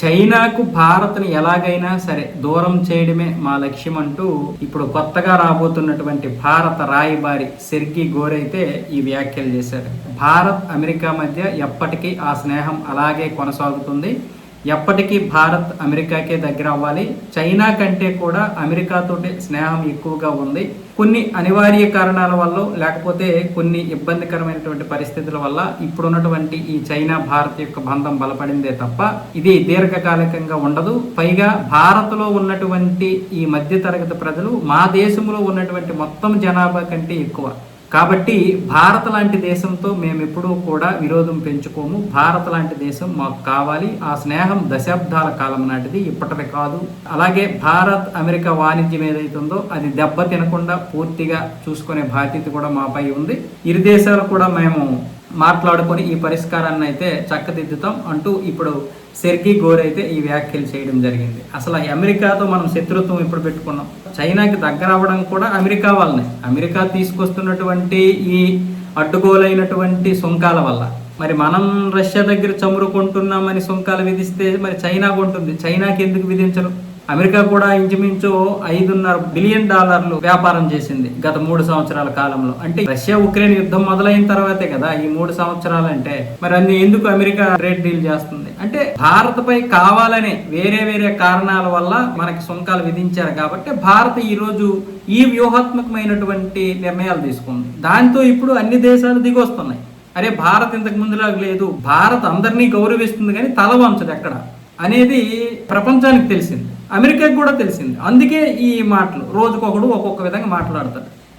చైనాకు భారత్ని ఎలాగైనా సరే దూరం చేయడమే మా లక్ష్యం అంటూ ఇప్పుడు కొత్తగా రాబోతున్నటువంటి భారత రాయబారి సెర్గి గోరైతే ఈ వ్యాఖ్యలు చేశారు. భారత్ అమెరికా మధ్య ఎప్పటికీ ఆ స్నేహం అలాగే కొనసాగుతుంది. ఎప్పటికీ భారత్ అమెరికాకే దగ్గర అవ్వాలి. చైనా కంటే కూడా అమెరికాతోటి స్నేహం ఎక్కువగా ఉంది. కొన్ని అనివార్య కారణాల వల్ల లేకపోతే కొన్ని ఇబ్బందికరమైనటువంటి పరిస్థితుల వల్ల ఇప్పుడున్నటువంటి ఈ చైనా భారత్ యొక్క బంధం బలపడిందే తప్ప ఇది దీర్ఘకాలికంగా ఉండదు. పైగా భారత్లో ఉన్నటువంటి ఈ మధ్యతరగతి ప్రజలు మా దేశంలో ఉన్నటువంటి మొత్తం జనాభా కంటే ఎక్కువ. కాబట్టి భారత్ లాంటి దేశంతో మేము ఎప్పుడూ కూడా విరోధం పెంచుకోము. భారత్ లాంటి దేశం మాకు కావాలి. ఆ స్నేహం దశాబ్దాల కాలం నాటిది. ఇప్పటిది కాదు. అలాగే భారత్ అమెరికా వాణిజ్యం ఏదైతుందో అది దెబ్బ తినకుండా పూర్తిగా చూసుకునే బాధ్యత కూడా మాపై ఉంది. ఇరు దేశాలు కూడా మేము మాట్లాడుకొని ఈ పరిష్కారాన్ని అయితే చక్కదిద్దుతాం అంటూ ఇప్పుడు సెర్గి గోర్ అయితే ఈ వ్యాఖ్యలు చేయడం జరిగింది. అసలు అమెరికాతో మనం శత్రుత్వం ఇప్పుడు పెట్టుకున్నాం? చైనాకి దగ్గర అవ్వడం కూడా అమెరికా వల్లనే. అమెరికా తీసుకొస్తున్నటువంటి ఈ అడ్డుగోలైనటువంటి సుంకాల వల్ల. మరి మనం రష్యా దగ్గర చమురు కొంటున్నామని సుంకాలు విధిస్తే మరి చైనా కొంటుంది. చైనాకి ఎందుకు విధించరు? అమెరికా కూడా ఇంచుమించు ఐదున్నర బిలియన్ డాలర్లు వ్యాపారం చేసింది గత మూడు సంవత్సరాల కాలంలో. అంటే రష్యా ఉక్రెయిన్ యుద్ధం మొదలైన తర్వాతే కదా ఈ మూడు సంవత్సరాలు అంటే మరి అన్ని ఎందుకు అమెరికా ట్రేడ్ డీల్ చేస్తుంది? అంటే భారత్ పై కావాలనే వేరే వేరే కారణాల వల్ల మనకి సుంకాలు విధించారు కాబట్టి భారత్ ఈ రోజు ఈ వ్యూహాత్మకమైనటువంటి నిర్ణయాలు తీసుకుంది. దాంతో ఇప్పుడు అన్ని దేశాలు దిగొస్తున్నాయి. అరే భారత్ ఇంతకు ముందులాగా లేదు. భారత్ అందరినీ గౌరవిస్తుంది కానీ తల వంచదు ఎక్కడ? అనేది ప్రపంచానికి తెలిసింది. అమెరికాకి కూడా తెలిసింది. అందుకే ఈ మాటలు. రోజుకొకడు ఒక్కొక్క విధంగా మాట్లాడతాడు.